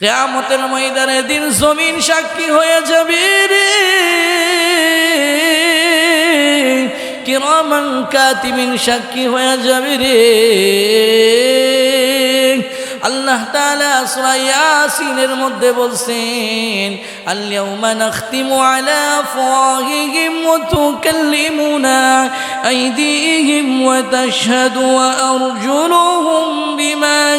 কেয়ামতের ময়দানে দিন জমিন সাক্ষী হয়ে যাবে রে। কাতিমিন সাক্ষী হয়ে যাবে রে। আল্লাহ তাআলা সূরা মধ্যে বলছেন, আল-ইয়াউমা বিমা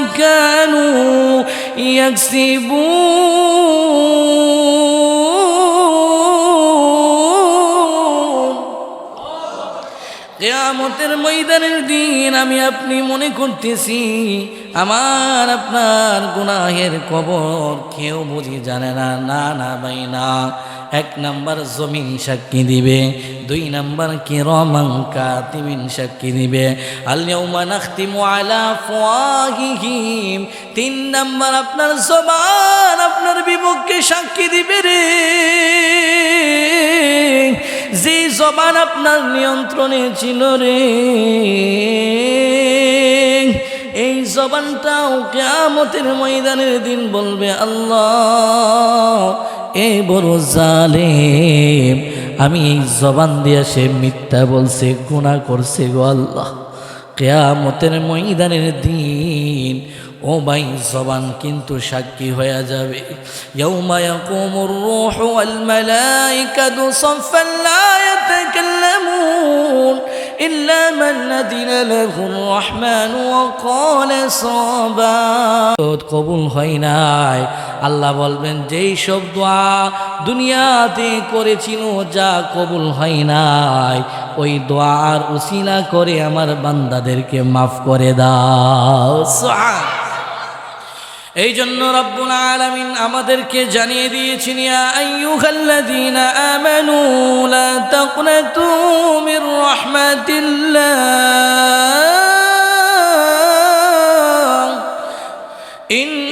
কেয়ামতের ময়দানের দিন আমি আপনি মনে করতেছি, আমার আপনার গুনাহের কবর কেউ বুঝি জানে না না না, ভাই, না। এক নাম্বার জমিন সাক্ষী দিবে। দুই নাম্বার কিরমাঙ্কা তিমিন সাক্ষী দিবে। আল্লাউমা নাখতিমু আলা ফাওয়াহিহিম তিন নাম্বার আপনার জবান আপনার বিপক্ষে সাক্ষী দিবে রে। যে জবান আপনার নিয়ন্ত্রণে ছিল রে। এই জবানটাও কেয়ামতের ময়দানের দিন বলবে, আল্লাহ, এ বড় জালে আমি এই জবান দিয়ে সে মিথ্যা বলছে গুণা করছে গো আল্লাহ কেয়ামতের ময়দানের দিন ও ভাই জবান কিন্তু সাক্ষী হয়ে যাবে يوم يقوم الروح والملائكة صفا لا يتكلمون إلا من أذن له الرحمن وقال صابا কবুল হয় নাই আল্লাহ বলবেন, যেই সব দোয়া দুনিয়াতে করেছিল, যা কবুল হয় নাই, ওই দোয়ার উসিলা করে আমার বান্দাদেরকে মাফ করে দাও। এই জন্য রব্বুল আলামিন আমাদেরকে জানিয়ে দিয়েছেন, ইয়া আইয়ুহাল্লাযীনা আমানু লা তাকনাতু মির রাহমাতিল্লাহ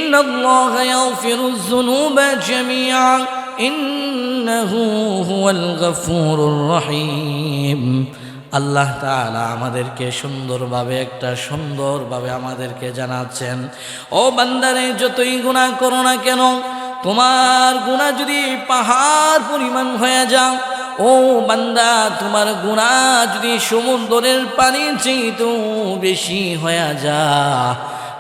ইন্নাল্লাহা ইয়াগফিরুয যুনুবা জামিআ, ইন্নাহু হুয়াল গফুরুর রহিম। আল্লাহ তাআলা আমাদেরকে সুন্দরভাবে একটা সুন্দরভাবে আমাদেরকে জানাচ্ছেন, ও বান্দারে, যতই গুনাহ করো না কেন, তোমার গুনাহ যদি পাহাড় পরিমাণ হয়ে যাও, ও বান্দা, তোমার গুনাহ যদি সমুদ্রের পানির চেয়েও বেশি হয়ে যা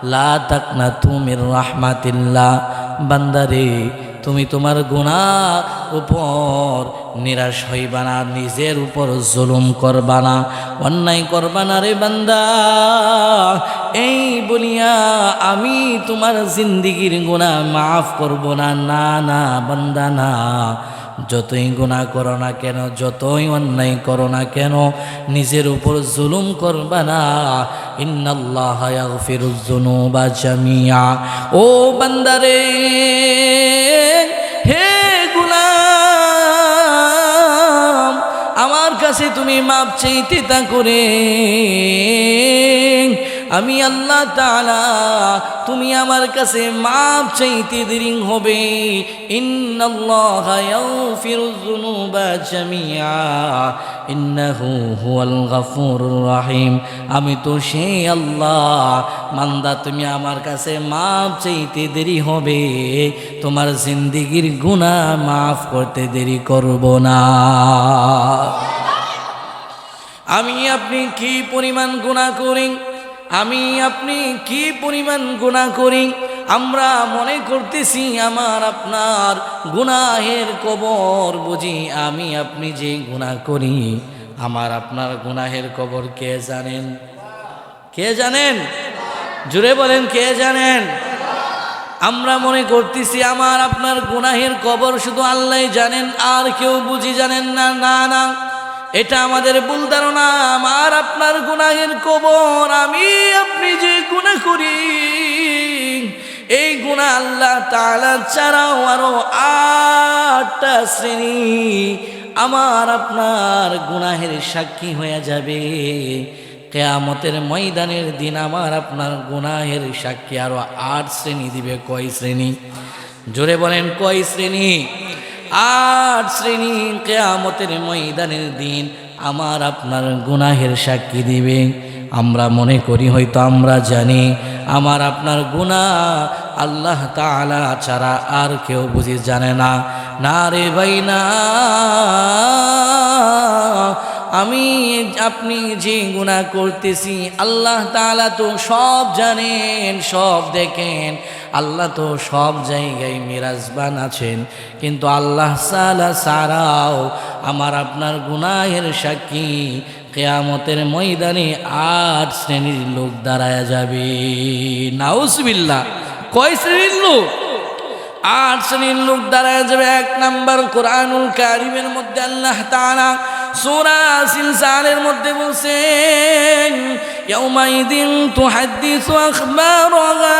লা তাকনা তুমির রাহমাতিল্লাহ। বান্দারে, তুমি তোমার গুণা উপর নিরাশ হইবা না, নিজের উপর জুলুম করবা না, অন্যায় করবা না রে বান্দা। এই বলিয়া আমি তোমার জিন্দিগির গুণা মাফ করব না না না, বান্দা, না। যতই গুণা করো না কেন, যতই অন্যায় করো না কেন, নিজের উপর জুলুম করবা না। ইন্নাল্লাহ জামিয়া ও বান্দারে, হে গুলাম, আমার কাছে তুমি মাপ চাইতে তা করে আমি আল্লাহ তাআলা, তুমি আমার কাছে মাপ চাইতে দেরি হবে। রহিম। আমি তো সেই আল্লাহ মান্দা তুমি আমার কাছে মাপ চাইতে দেরি হবে। তোমার জিন্দিগির গুনাহ মাফ করতে দেরি করব না। আমি আপনি কি পরিমাণ গুণা করি? আমি আপনি কি পরিমাণ গুণা করি? আমরা মনে করতেছি আমার আপনার গুনাহের কবর বুঝি। আমি আপনি যে গুণা করি, আমার আপনার গুনাহের কবর কে জানেন? কে জানেন? জুড়ে বলেন, কে জানেন? আমরা মনে করতেছি আমার আপনার গুনাহের কবর শুধু আল্লাহ জানেন, আর কেউ বুঝি জানেন না না না। এটা আমাদের ভুল ধারণা, আমার আপনার গুনাহের কবর, আমি আপনি যে গুণা করি, এই গুণা আল্লাহ তাআলা ছাড়াও আরও আটটা শ্রেণি আমার আপনার গুনাহের সাক্ষী হয়ে যাবে। কেয়ামতের ময়দানের দিন আমার আপনার গুনাহের সাক্ষী আরও আট শ্রেণি দিবে। কয় শ্রেণি? জোরে বলেন, কয় শ্রেণি? আট শ্রেণি কেয়ামতের ময়দানের দিন আমার আপনার গুনাহের সাক্ষী দিবে। আমরা মনে করি হয়তো আমরা জানি, আমার আপনার গুণা আল্লাহ তালা ছাড়া আর কেউ বুঝি জানে না। না রে ভাই না আমি আপনি যে গুণা করতেছি, আল্লাহ তালা তো সব জানেন, সব দেখেন। আল্লাহ তো সব জায়গায় মিরাজবান আছেন। কিন্তু আল্লাহ সালা সারাও আমার আপনার গুনাহের সাক্ষী কেয়ামতের ময়দানে আট শ্রেণির লোক দাঁড়ায় যাবে। নাউসবিল্লা কয় শ্রেণির লোক? আট শ্রেণির লোক দাঁড়ায় যাবে। এক নাম্বার কোরআনুল কারিমের মধ্যে আল্লাহ তাআলা সূরা সিলসালের মধ্যে বলছেন ইয়াউমাইদিন তুহাদ্দিসু আখবারাহা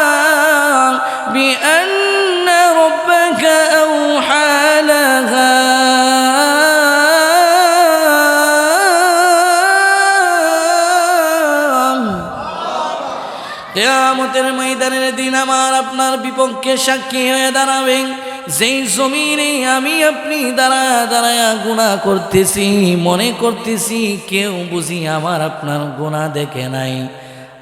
বিআন্না রাব্বাকা আওহা লাহা কেয়ামতের ময়দানের দিন আমার আপনার বিপক্ষে সাক্ষী হয়ে দাঁড়াবেন যেই জমিনে আমি আপনি দাঁড়ায় দাঁড়ায় গুণা করতেছি, মনে করতেছি, কেউ বুঝি আমার আপনার গুণা দেখে নাই।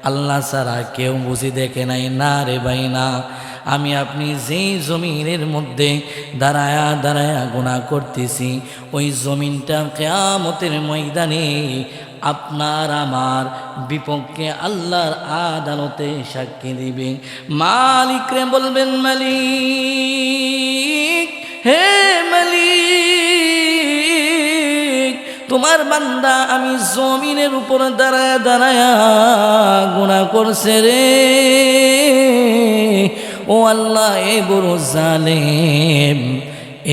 আল্লাহ ছাড়া কেউ বুঝি দেখে নাই। না রে ভাই, না। আমি আপনি যেই জমিনের মধ্যে দাঁড়ায়া দাঁড়ায়া গুণা করতেছি, ওই জমিনটা কেয়ামতের ময়দানে আপনার আমার বিপক্ষে আল্লাহর আদালতে সাক্ষী দিবে। মালিক রে বলবেন, মালিক। হে মালিক, তোমার বান্দা আমি জমিনের উপর দাঁড়ায় দাঁড়ায় গুণা করছে রে। ও আল্লাহ, এ বড় জালেম,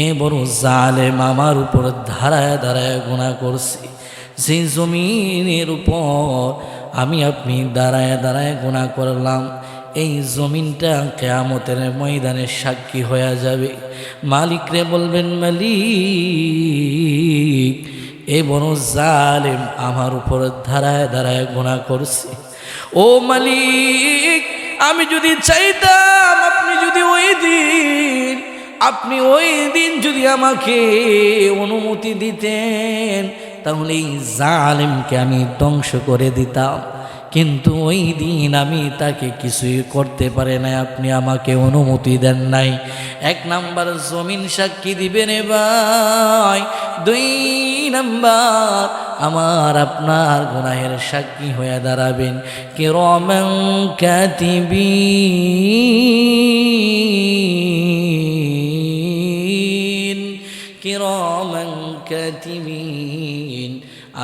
এ বড় জালেম আমার উপর দাঁড়ায় দাঁড়ায় গুণা করছি। সেই জমিনের উপর আমি আপনি দাঁড়ায় দাঁড়ায় গুণা করলাম এই জমিনটা কেয়ামতের ময়দানে সাক্ষী হয়ে যাবে। মালিকরে বলবেন, মালিক, এ বড় জালেম আমার উপর ধারায় ধারায় গুণা করছে। ও মালিক, আমি যদি চাইতাম, আপনি যদি ওই দিন, আপনি ওই দিন যদি আমাকে অনুমতি দিতেন, তাহলে এই জালেমকে আমি ধ্বংস করে দিতাম। কিন্তু ওই দিন আমি তাকে কিছুই করতে পারে না আপনি আমাকে অনুমতি দেন নাই। এক নাম্বার জমিন সাক্ষী দিবেন ভাই, দুই নাম্বার আমার আপনার গুনাহের সাক্ষী হয়ে দাঁড়াবেন। কে রমং কাতিবিন কিরমান কাতিবিন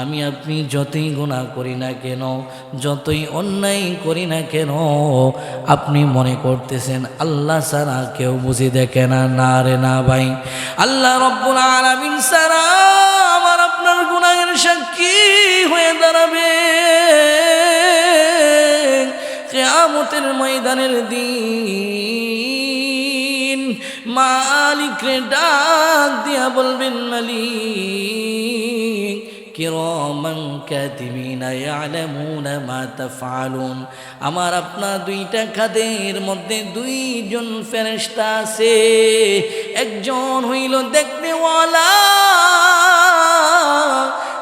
আমি আপনি যতই গুণা করি না কেন, যতই অন্যায় করি না কেন, আপনি মনে করতেছেন, আল্লাহ সারা কেউ বুঝি দেখে না না রে, না ভাই। আল্লাহ রব্বুল আলামিন সারা আমার আপনার গুণাহের সাক্ষী হয়ে দাঁড়াবে। কেয়ামতের ময়দানের দিন মালিক রে ডাক দিয়া বলবেন, মালিক। কিরমান কাতিবিনা ইয়ালামুনা মা তাফআলুন। আমার আপনার দুইটা খাদের মধ্যে দুইজন ফেরেশতা আছে। একজন হইল দেখনেওয়ালা,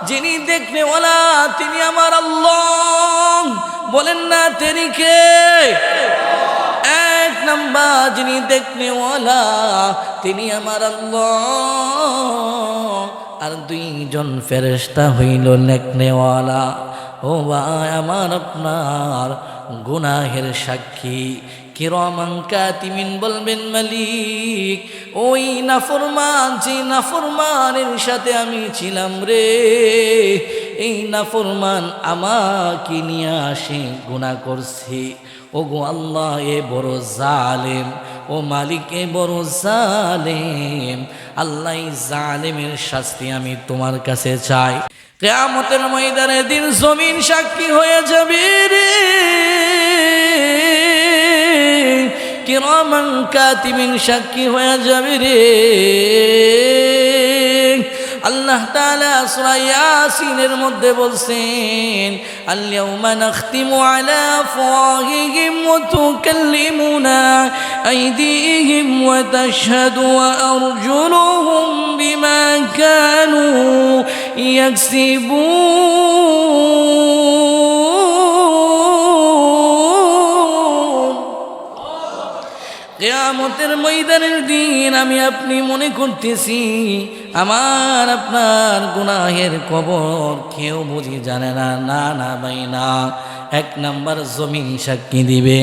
যিনি দেখনেওয়ালা, তিনি আমার আল্লাহ। বলেন না তিনি কে? এক নাম্বার যিনি দেখনেওয়ালা, তিনি আমার আল্লাহ। আর দুইজন ফেরেস্তা হইল লেখনেওয়ালা ও ভাই, আমার আপনার গুনাহের সাক্ষী। কিরমান কাতিমিন বলবেন, মালিক, ওই নাফরমান যে নাফরমানের সাথে আমি ছিলাম রে। এই নাফরমান আমাকে নিয়ে আসে গুণা করছি। ও গো আল্লাহ, এ বড় জালেম। ও মালিক বড় জালেম, আল্লাহ জালেমের শাস্তি আমি তোমার কাছে চাই। কেয়ামতের ময়দানে দিন জমিন সাক্ষী হয়ে যাবে রে। কিরমান কাতিমিন সাক্ষী হয়ে যাবে রে। আল্লাহ তাআলা সূরা ইয়াসিনের মধ্যে বলছেন, আল-ইয়াউমা নাখতিমু আলা আফওয়াহিহিম ওয়া তুকাল্লিমুনা আইদিহিম ওয়া তাশহাদু আরজুলুহুম বিমা কানু ইয়াকসিবুন. কেয়ামতের ময়দানের দিন আমি আপনি মনে করতেছি, আমার আপনার গুনাহের কবর কেউ বুঝি জানে না না না, ভাই, না। এক নাম্বার জমিন সাক্ষী দিবে,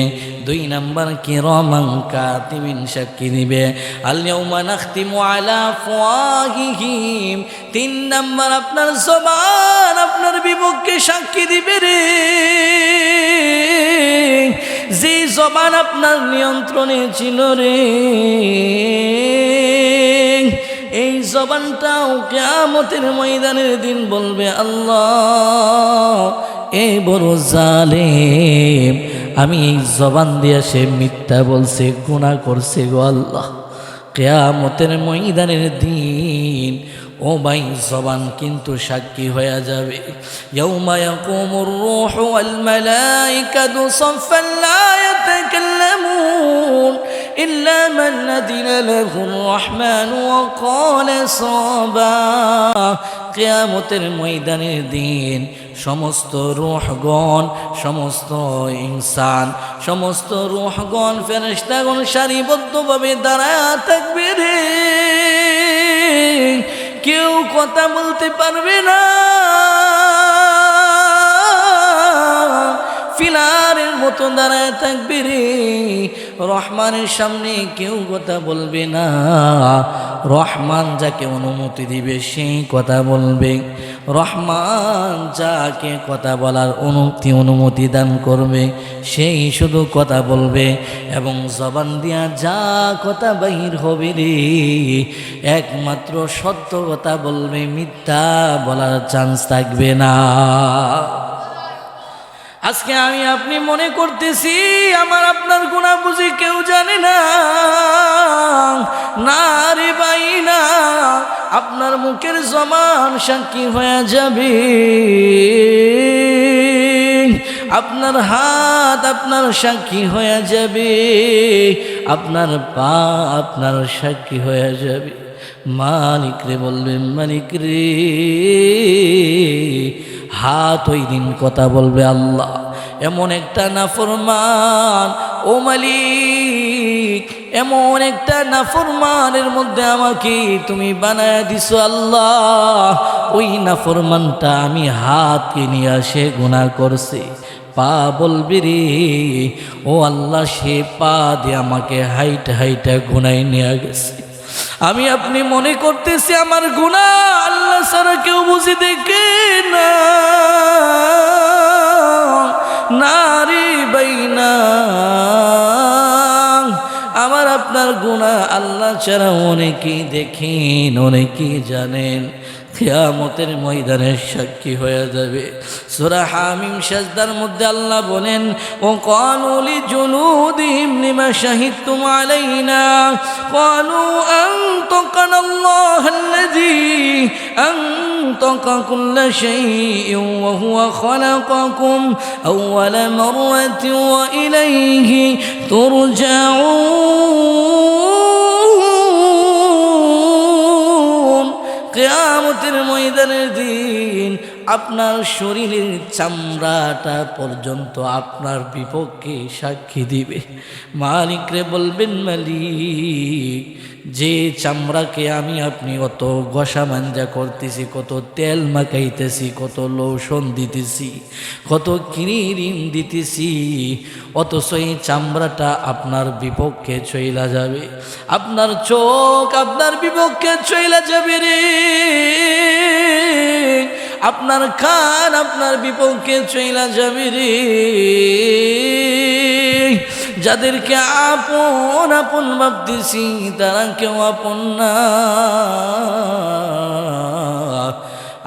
দুই নাম্বার কিরমান কাতিবিন সাক্ষী দিবে। আল্লাহুম্মা নাখতিমু আলা ফুয়াহিহিম, তিন নাম্বার আপনার জবান আপনার বিপক্ষে সাক্ষী দিবে রে। যে জবান আপনার নিয়ন্ত্রণে ছিল রে, এই জবানটাও কেয়ামতের ময়দানের দিন বলবে, আল্লাহ, এ বড় জালেম, আমি এই জবান দিয়ে সে মিথ্যা বলছে গুণা করছে গো আল্লাহ। কেয়ামতের ময়দানের দিন ও ভাই জবান কিন্তু সাক্ষী হয়ে যাবে يوم يقوم الروح والملائكة صفا لا يتكلمون إلا من أذن له الرحمن وقال صابا কেয়ামতের ময়দানের দিন সমস্ত রুহগণ সমস্ত ইনসান সমস্ত রুহগণ ফেরেশতাগণ সারিবদ্ধভাবে দাঁড়ায় থাকবে রে কেউ কথা বলতে পারবে না। ফিলারের মতো দাঁড়ায় থাকবে রে। রহমানের সামনে কেউ কথা বলবে না। রহমান যাকে অনুমতি দিবে সেই কথা বলবে। রহমান যাকে কথা বলার অনুমতি অনুমতি দান করবে, সেই শুধু কথা বলবে এবং জবান দিয়া যা কথা বাহির হবে রে। একমাত্র সত্য কথা বলবে, মিথ্যা বলার চান্স থাকবে না। আজকে আমি আপনি মনে করতেছি, আমার আপনার গুণা বুঝি কেউ জানে না। না রে ভাই, না। আপনার মুখের জমান সাক্ষী হয়ে যাবে। আপনার হাত আপনার সাক্ষী হয়ে যাবে। আপনার পা আপনার সাক্ষী হয়ে যাবে। মালিক রে বলবেন মালিক রে। হাত ওই দিন কথা বলবে আল্লাহ। এমন একটা নাফরমান, ও মালিক, এমন একটা নাফরমানের মধ্যে আমাকে তুমি বানায় দিছো আল্লাহ। ওই নাফরমানটা আমি হাতকে নিয়ে আসে গুণা করছে। পা বলবি রে, ও আল্লাহ, সে পা দিয়ে আমাকে হাইট হাইটা গুনাই নিয়ে গেছে। আমি আপনি মনে করতেছি আমার গুণা আল্লাহ সারা কেউ বুঝি দেখে না। না বাইনা। আমার আপনার গুণা আল্লাহ ছাড়া অনেকেই দেখেন, অনেকেই জানেন। কিয়ামতের ময়দানের সাক্ষী হয়ে যাবে। সূরা হামিম সাজদার মধ্যে আল্লাহ বলেন ও কানুলি জুনুদিহিম লিমা শাহিদতুম আলাইনা। ক্বালু আনতাকানা আল্লাহুল্লাযী আনতাকা কুল্লা শাইইন ওয়া হুয়া খালাকাকুম আউওয়ালা মাররাতিন ওয়া ইলাইহি দিন আপনার শরীরের চামড়াটা পর্যন্ত আপনার বিপক্ষে সাক্ষী দিবে। মালিকরে বলবেন, মালিক, যে চামড়াকে আমি আপনি অত গসা মাঞ্জা করতেছি, কত তেল মাখাইতেছি, কত লোশন দিতেছি, কত ক্রিম দিতেছি, অথচ এই চামড়াটা আপনার বিপক্ষে চইলা যাবে। আপনার চোখ আপনার বিপক্ষে চইলা যাবে রে। আপনার কান, আপনার বিপক্ষে চইলা যাবে রে। যাদেরকে আপন আপন ভাবতেছি, তারা কেউ আপন না।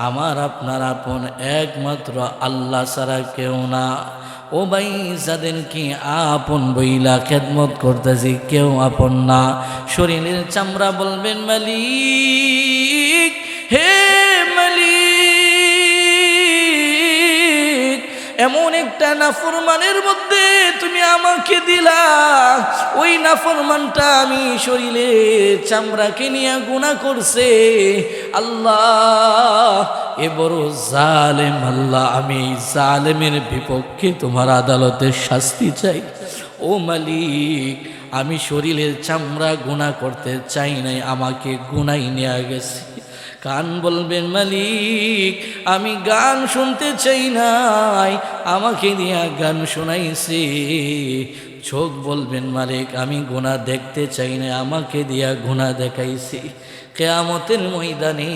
আমার, আপনার আপন একমাত্র আল্লাহ ছাড়া কেউ না। ও ভাই, যাদেরকে আপন বইলা খেদমত করতেছি, কেউ আপন না। শরীরের চামড়া বলবেন মালিক, হে এমন একটা নাফরমানের মধ্যে তুমি আমাকে দিলা। ওই নাফরমানটা আমি শরীরে চামড়াকে নিয়ে গুণা করছে। আল্লাহ, এ বড় জালেম আল্লাহ, আমি জালেমের বিপক্ষে তোমার আদালতের শাস্তি চাই। ও মালিক, আমি শরীরের চামড়া গুণা করতে চাই নাই, আমাকে গুনাই নেওয়া গেছে। কান বলবেন মালিক, আমি গান শুনতে চাই নাই, আমাকে দিয়া গান শোনাইছে। চোখ বলবেন মালিক, আমি গুণা দেখতে চাই না আমাকে দিয়া গুণা দেখাইছি। কেয়ামতের ময়দানে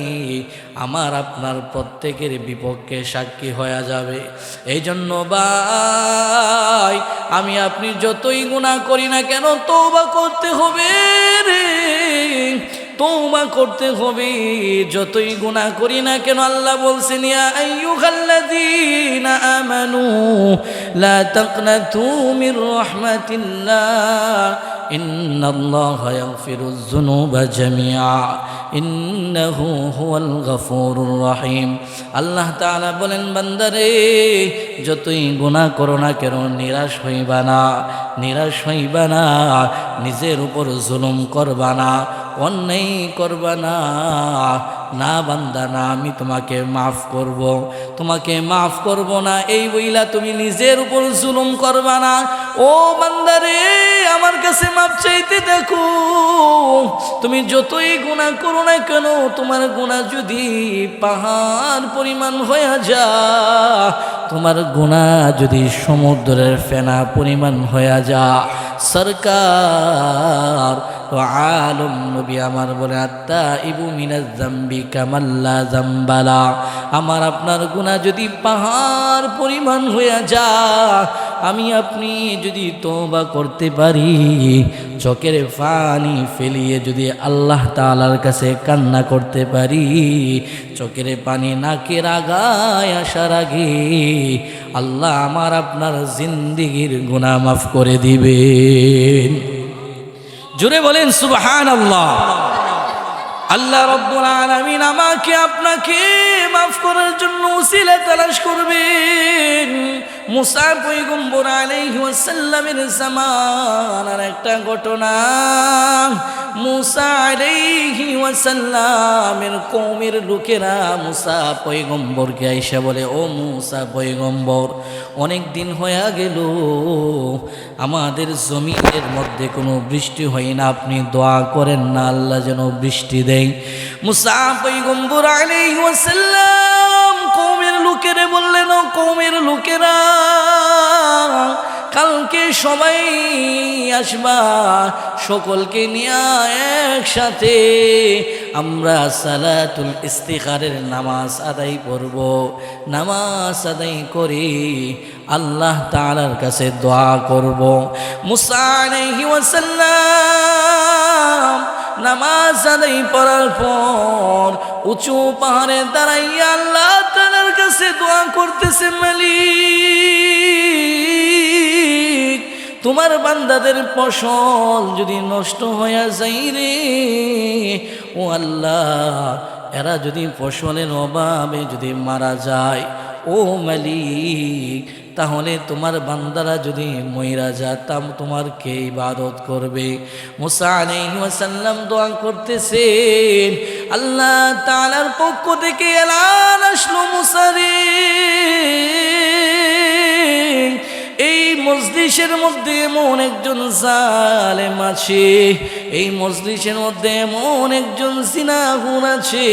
আমার আপনার প্রত্যেকের বিপক্ষে সাক্ষী হয়ে যাবে। এই জন্য ভাই, আমি আপনি যতই গুণা করি না কেন তৌবা করতে হবে রে। তৌবা করতে হবে। যতই গুনাহ করি না কেন আল্লাহ বলছেন লা রহিম। আল্লাহ বলেন, বান্দারে, যতই গুনাহ করো না কেন, নিরাশ হইবা না। নিরাশ হইবা না। নিজের উপর জুলুম করবা না। অন্যায় করবা না। না বান্দা, না, আমি তোমাকে মাফ করব। তোমাকে মাফ করব না, এই বইলা তুমি নিজের উপর জুলুম করবা না। ও বান্দারে আমার কাছে মাপ চাইতে দেখো। তুমি যতই গুণা করো না কেন, তোমার গুণা যদি পাহাড় পরিমাণ হয়ে যা তোমার গুণা যদি সমুদ্রের ফেনা পরিমাণ হয়ে যা সরকার আলম নবী আমার বলে আত্মা ইবু মিনাজ জাম্বি কামাল্লা জাম্বালা। আমার আপনার গুণা যদি পাহাড় পরিমাণ হয়ে যা আমি আপনি যদি তোবা করতে পারি চোখের পানি ফেলিয়ে যদি আল্লাহ তালার কাছে কান্না করতে পারি, চোখের পানি নাকের আগায় আসার আগে আল্লাহ আমার আপনার জিন্দিগির গুণা মাফ করে দিবেন। জোরে বলেন সুবহান আল্লাহ আল্লাহ রব্বুল আলামিন আমাকে আপনাকে মাফ করার জন্য উসিলা তালাশ করবেন। মুসা পৈগম্বর আলাইহি ওয়াসাল্লামের জামানার একটা ঘটনা। মুসা আলাইহি ওয়াসাল্লামের কওমের লোকেরা মুসা পৈগম্বরকে আইসা বলে, ও মুসা পৈগম্বর, অনেক দিন হয়ে গেল, আমাদের জমিনের মধ্যে কোনো বৃষ্টি হয় না, আপনি দোয়া করেন না, আল্লাহ যেন বৃষ্টি দেয়। মুসা পৈগম্বর আলাইহি ওয়াসাল্লাম কওমের লোকেরা, কালকে সবাই আসবা, সকলকে নিয়ে একসাথে। আমরা সালাতুল ইস্তিকারের নামাজ আদায় করব। নামাজ আদায় করে আল্লাহ তাআলার কাছে দোয়া করব। মুসা আলাইহি ওয়াসাল্লাম নামাজ আদায় পড়ার পর উঁচু পাহাড়ে দাঁড়াইয়া আল্লাহ তাআলার কাছে দোয়া করতেছে, মালিক, তোমার বান্দাদের ফসল যদি নষ্ট হয়ে যাই রে, ও আল্লাহ, এরা যদি ফসলের অভাবে যদি মারা যায়, ও মালিক তাহলে তোমার বান্দারা যদি মইরা যাতাম তোমার কে ইবাদত করবে? মুসা আলাইহি ওয়াসাল্লাম দোয়া করতেছেন, আল্লাহ তাআলার পক্ষ থেকে এলান আসলো মুসারে এই মজলিসের মধ্যে এমন একজন জালেম আছে, এই মজলিসের মধ্যে এমন একজন সিনাগুন আছে,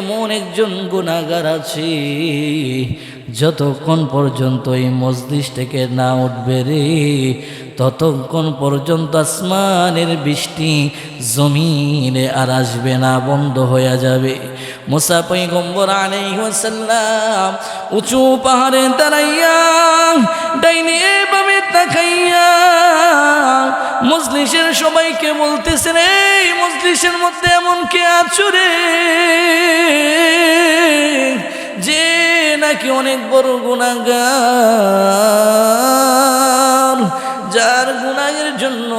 এমন একজন গুণাগার আছে। যতক্ষণ পর্যন্ত এই মজলিস থেকে না উঠবে রে, ততক্ষণ পর্যন্ত আসমানের বৃষ্টি জমিনে আর আসবে না, বন্ধ হয়ে যাবে। মুসা পৈগম্বর আলাইহাল্লাম উঁচু পাহাড়ে দাঁড়াইয়া তাকাইয়া মজলিসের সবাইকে বলতেছেন এই মজলিসের মধ্যে এমন কে আছো রে? যে নাকি অনেক বড় গুণাগার যার গুণাগের জন্য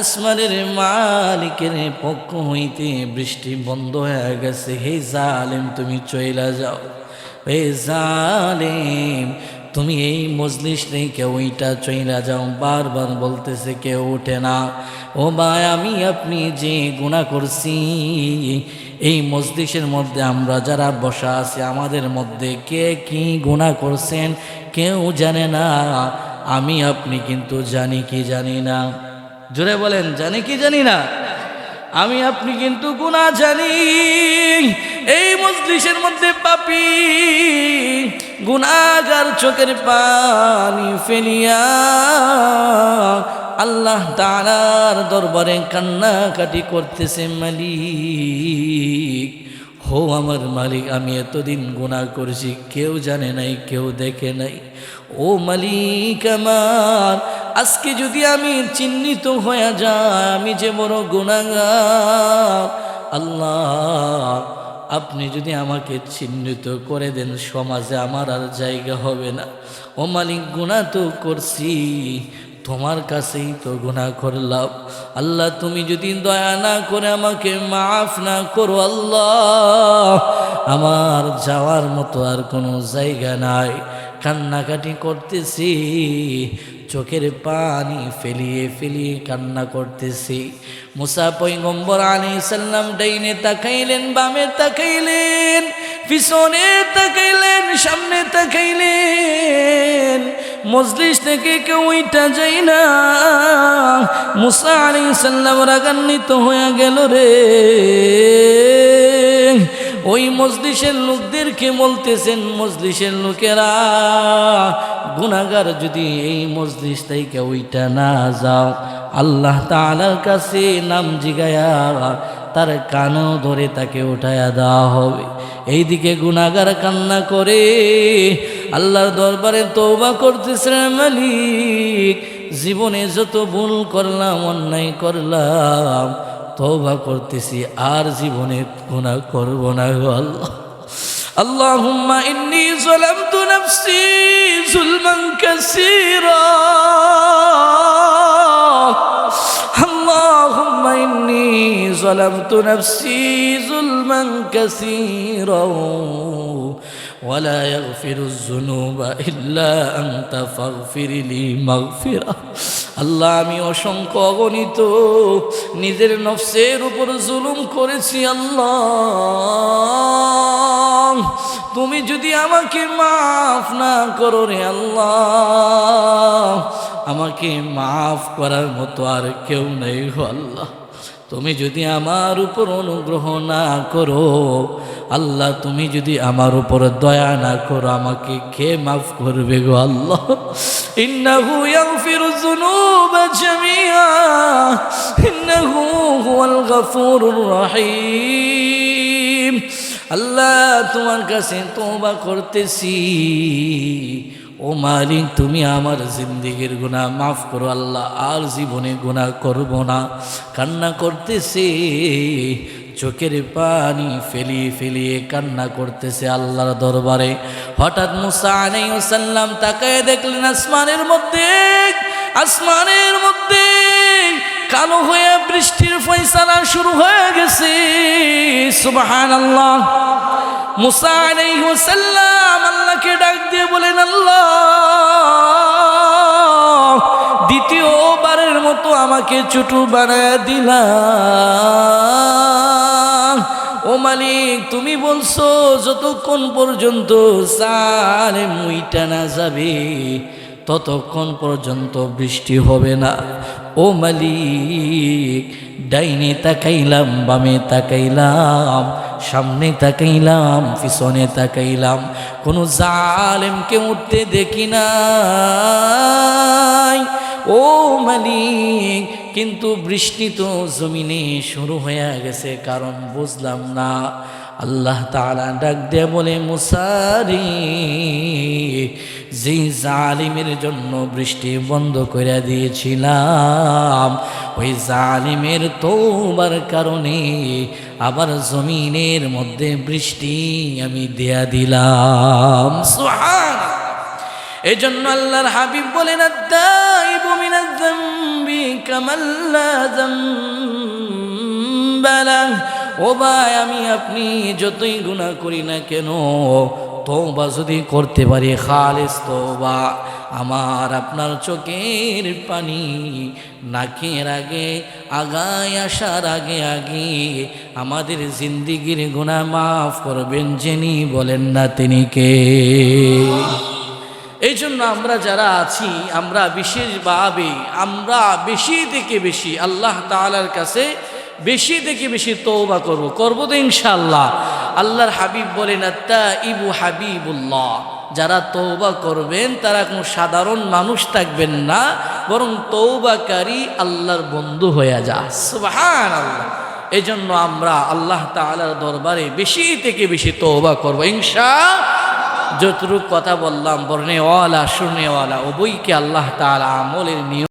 আসমানের মালিকের পক্ষ হইতে বৃষ্টি বন্ধ হয়ে গেছে। হে জালেম, তুমি চইলা যাও। হে জালেম তুমি এই মজলিস নেই কেউ ওইটা চইলা যাও। বারবার বলতেছে কেউ ওঠে না। ও ভাই আমি আপনি যে গুণা করছি, এই মজলিসের মধ্যে আমরা যারা বসা আছি, আমাদের মধ্যে কে কি গুণা করছেন কেউ জানে না। আমি, আপনি কিন্তু জানি কি জানি না। জোরে বলেন, জানি কি জানি না? আমি, আপনি কিন্তু গুণা জানি। এই মজলিসের মধ্যে পাপি। গুনাগার চোখের পানি ফেলিয়া আল্লাহ তালার দরবারে কান্নাকাটি করতেছে, মালিক। হো আমার মালিক, আমি এতদিন গুণা করছি, কেউ জানে নাই, কেউ দেখে নাই। ও মালিক আমার, আজকে যদি আমি চিহ্নিত হয়ে যাই, আমি যে বড় গুণাগার আল্লাহ আপনি যদি আমাকে চিহ্নিত করে দেন, সমাজে আমার আর জায়গা হবে না। ও মালিক গুণা তো করছি, তোমার কাছেই তো গুণা করলাম আল্লাহ, তুমি যদি দয়া না করে আমাকে মাফ না করো, আল্লাহ, আমার যাওয়ার মতো আর কোনো জায়গা নাই। কান্নাকাটি করতেছি চোখের পানি ফেলিয়ে ফেলিয়ে কান্না করতেছি। মুসা পৈগম্বর আলী সাল্লাম ডাইনে তাকাইলেন, বামে তাকাইলেন, পিছনে তাকাইলেন, সামনে তাকাইলেন। মজলিস থেকে কেউ ওইটা যাই না। মুসা আলী সাল্লাম রাগান্বিত হয়ে গেল রে। ওই মজলিসের লোকদেরকে বলতেছেন, মজলিসের লোকেরা গুনাগার যদি এই মজলিস থেকে ওইটা না যাও, আল্লাহ তালার কাছে নাম জিগায়া তার কানও ধরে তাকে উঠায়া দেওয়া হবে। এইদিকে গুনাগার কান্না করে, আল্লাহর দরবারে তৌবা করতেছে, মালিক, জীবনে যত ভুল করলাম, অন্যায় করলাম তৌবা করতেছি আর জীবনে গুণা করব না গো আল্লাহ اللهم إني ظلمت نفسي ظلما كثيرا اللهم إني ظلمت نفسي ظلما كثيرا ولا يغفر الذنوب إلا أنت فاغفر لي مغفرة আল্লাহ আমি অসংখ্য অগণিত নিজের নফসের উপর জুলুম করেছি আল্লাহ তুমি যদি আমাকে মাফ না করো রে আল্লাহ আমাকে মাফ করার মতো আর কেউ নেই গো আল্লাহ তুমি যদি আমার উপর অনুগ্রহ না করো, আল্লাহ, তুমি যদি আমার উপর দয়া না করো, আমাকে কে মাফ করবে গো আল্লাহ? ইন্নাহু ইয়াগফিরু যুনুবা জামিআ, ইন্নাহু হুয়াল গফুরুর রহিম। আল্লাহ, তোমার কাছে তোবা করতেছি। ও মালিক, তুমি আমার জিন্দিগির গুণা মাফ করো, আল্লাহ আর জীবনে গুণা করব না। কান্না করতেছে, চোখের পানি ফেলিয়ে ফেলিয়ে কান্না করতেছে আল্লাহর দরবারে। হঠাৎ মুসা সাল্লাম তাকায় দেখলেন আসমানের মধ্যে আসমানের মধ্যে কালো হয়ে বৃষ্টির ফয়সালা শুরু হয়ে গেছে। সুবাহান আল্লাহ মুসা সাল্লাম আল্লাহকে ডাক দিয়ে বলেন, আল্লাহ, দ্বিতীয়বারের মতো আমাকে চুটু বানায় দিলাম। ও মালিক, তুমি বলছো যতক্ষণ পর্যন্ত সালে মুইটা না যাবে, ততক্ষণ পর্যন্ত বৃষ্টি হবে না। ও মালিক, ডাইনে তাকাইলাম, বামে তাকাইলাম সামনে তাকাইলাম, পিছনে তাকাইলাম। কোনো জালেমকে উঠতে দেখি না ও মালিক, কিন্তু বৃষ্টি তো জমিনে শুরু হয়ে গেছে, কারণ বুঝলাম না। আল্লাহ তালা ডাক দিয়ে বলে মুসারি যে জালিমের জন্য বৃষ্টি বন্ধ করে দিয়েছিলাম, ওই জালিমের তোবার কারণে আবার জমিনের মধ্যে বৃষ্টি আমি দেয়া দিলাম। সুহান এই জন্য আল্লাহর হাবিব বলেন কামাল্লা ও ভাই, আমি আপনি যতই গুনাহ করি না কেন তোবা যদি করতে পারি, খালেস তোবা আমার আপনার চোখের পানি নাকের আগে, আগায় আসার আগে আগে আমাদের জিন্দিগির গুণা মাফ করবেন যিনি বলেন না তিনি কে। এই জন্য আমরা যারা আছি, আমরা বিশেষভাবে, আমরা বেশি থেকে বেশি আল্লাহ তাআলার কাছে বেশি থেকে বেশি তৌবা করব। করব তো ইনশাআল্লাহ। আল্লাহর হাবিব বলেন আত্তা ইবু হাবিবুল্লাহ। যারা তৌবা করবেন, তারা কোনো সাধারণ মানুষ থাকবেন না, বরং তৌবাকারী আল্লাহর বন্ধু হয়ে যা। সুবহান আল্লাহ এই জন্য আমরা আল্লাহ তাআলার দরবারে বেশি থেকে বেশি তৌবা করব। ইনশা যতটুকু কথা বললাম, বর্ণেওয়ালা, শুনেওয়ালা ওবইকে আল্লাহ তাআলা আমলের নিয়ম